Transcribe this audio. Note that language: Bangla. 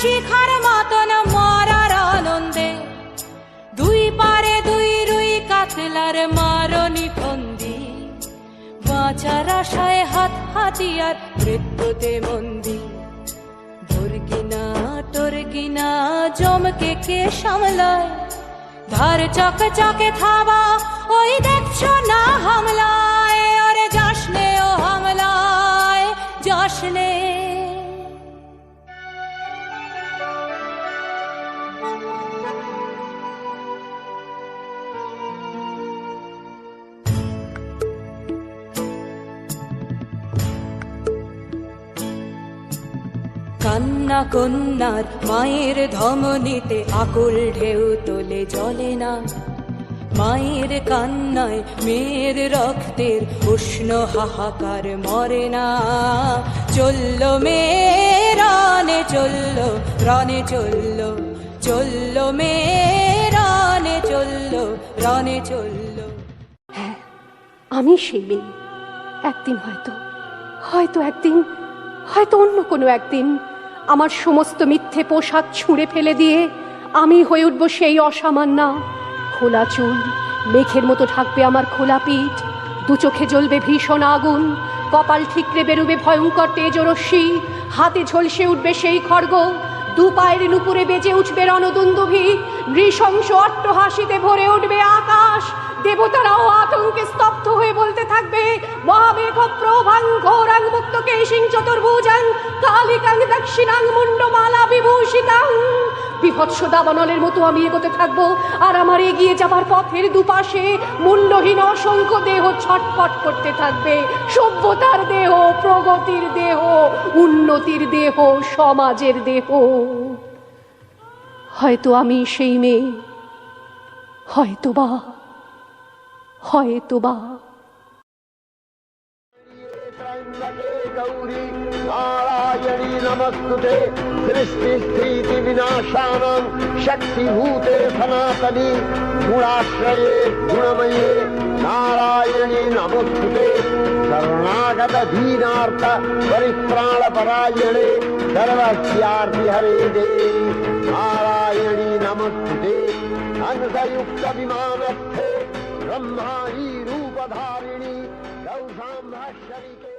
শিখার মতন মরার আনন্দে। দুই পারে দুই রুই কাতলার মারনি ফন্দি। বাঁচার আশায় হাত হাতিয়ার মৃত্যুতে মন্দি তোর কিনা, জমকে কে সামলায়? ধার চকে চকে থাবা, ওই দেখছ না হামলায়। কান্না কন্যার মায়ের ধমনীতে আকুল ঢেউ তোলে, জলে না। মায়ের কান্নায় মেয়ের রক্তের উষ্ণ হাহাকার মরে না। চলল মেয়ে রানে, চলল রানে চলল চলল মেয়ে রানে, চলল রানে চলল। হ্যাঁ আমি সেই মেয়ে। একদিন হয়তো হয়তো একদিন হয়তো অন্য কোনো একদিন আমার সমস্ত মিথ্যে পোশাক ছুঁড়ে ফেলে দিয়ে আমি হয়ে উঠব সেই অসামান্যা খোলা চুল, মেঘের মতো ঢাকবে আমার খোলা পিঠ, দু চোখে জ্বলবে ভীষণ আগুন, কপাল ঠিকরে বেরুবে ভয়ঙ্কর তেজরশ্মি, হাতে ঝলসে উঠবে সেই খড়গ, দু পায়ের নুপুরে বেজে উঠবে রণদুন্দুভি, নৃশংস অট্টহাসিতে ভরে উঠবে আকাশ দেবতারাও আতঙ্কে স্তব্ধ হয়ে বলতে থাকবে মহামেঘ প্রভাং ঘোরাং মুক্ত কেশিং চতুর্ভুজাং কালিকাং দক্ষিণাং মুন্ডমালা বিভূষিতাং। বিভৎস দাবানলের মতো আমি এগোতে থাকব, আর আমার এগিয়ে যাবার পথের দুপাশে মুন্ডহীন অসংখ্য দেহ ছটফট করতে থাকবে। সভ্যতার দেহ, প্রগতির দেহ, উন্নতির দেহ, সমাজের দেহ। হয়তো আমি সেই মেয়ে হয়তো বা হয়তো বা त्र्यम्बके गौरी नारायणी नमस्तुते सृष्टिस्थिति विनाशानं शक्तिभूते सनातनी गुणाश्रये गुणमये नारायणी नमस्तुते शरणागत दीनार्थ परित्राणपरायणे सर्वस्यार्ति हरे देवी नारायणी नमस्तुते हंसयुक्त विमानस्थे ब्रह्माणी रूपधारिणी गौशाम्भाश्वरिके